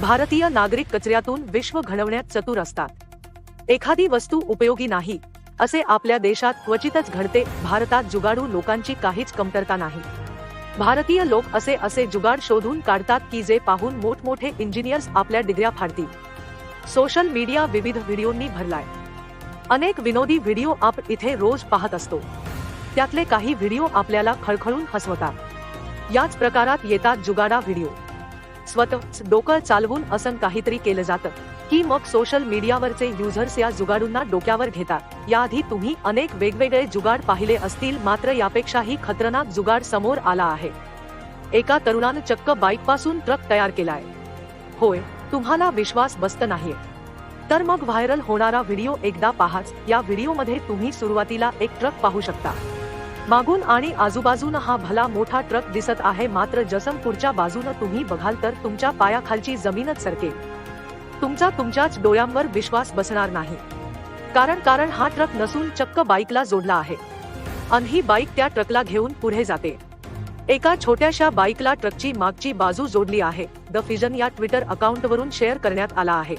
भारतीय नागरिक कचऱ्यातून विश्व घडवण्यात चतुर असतात. एखादी वस्तू उपयोगी नाही असे आपल्या देशात क्वचितच घडते भारतात जुगाडू लोकांची काहीच कमतरता नाही. भारतीय लोक असे असे जुगाड शोधून काढतात की जे पाहून मोठमोठे इंजिनियर्स आपल्या डिग्र्या फाडतील. सोशल मीडिया विविध व्हिडिओंनी भरलाय. अनेक विनोदी व्हिडिओ आप इथे रोज पाहत असतो. त्यातले काही व्हिडिओ आपल्याला खळखळून हसवतात. याच प्रकारात येतात जुगाडा व्हिडिओ. स्वतःच डोकं चालवून असं काहीतरी केलं जातं. की मग सोशल मीडियावरचे युजर्स या जुगाडूंना डोक्यावर घेतात. याआधी तुम्ही अनेक वेगवेगळे जुगाड पाहिले असतील मात्र यापेक्षाही खतरनाक जुगाड समोर आला आहे. एका तरुणानं चक्क बाईकपासून ट्रक तयार केलाय. होय तुम्हाला विश्वास बसत नाहीये. तर मग व्हायरल होणारा व्हिडिओ एकदा पाहाच. या व्हिडिओमध्ये तुम्ही सुरुवातीला एक ट्रक पाहू शकता. मागून आणि आजूबाजून हा भला मोठा ट्रक दिसत आहे. मात्र जसमपूरच्या बाजूनं तुम्ही बघाल तर तुमच्या पायाखालची जमीनच सरकेल तुमचा तुमच्याच डोळ्यांवर विश्वास बसणार नाही. कारण कारण हा ट्रक नसून चक्क बाईकला जोडला आहे. अन ही बाईक त्या ट्रकला घेऊन पुढे जाते. एका छोट्याशा बाईकला ट्रकची मागची बाजू जोडली आहे. द फिजन या ट्विटर अकाउंटवरून शेअर करण्यात आला आहे.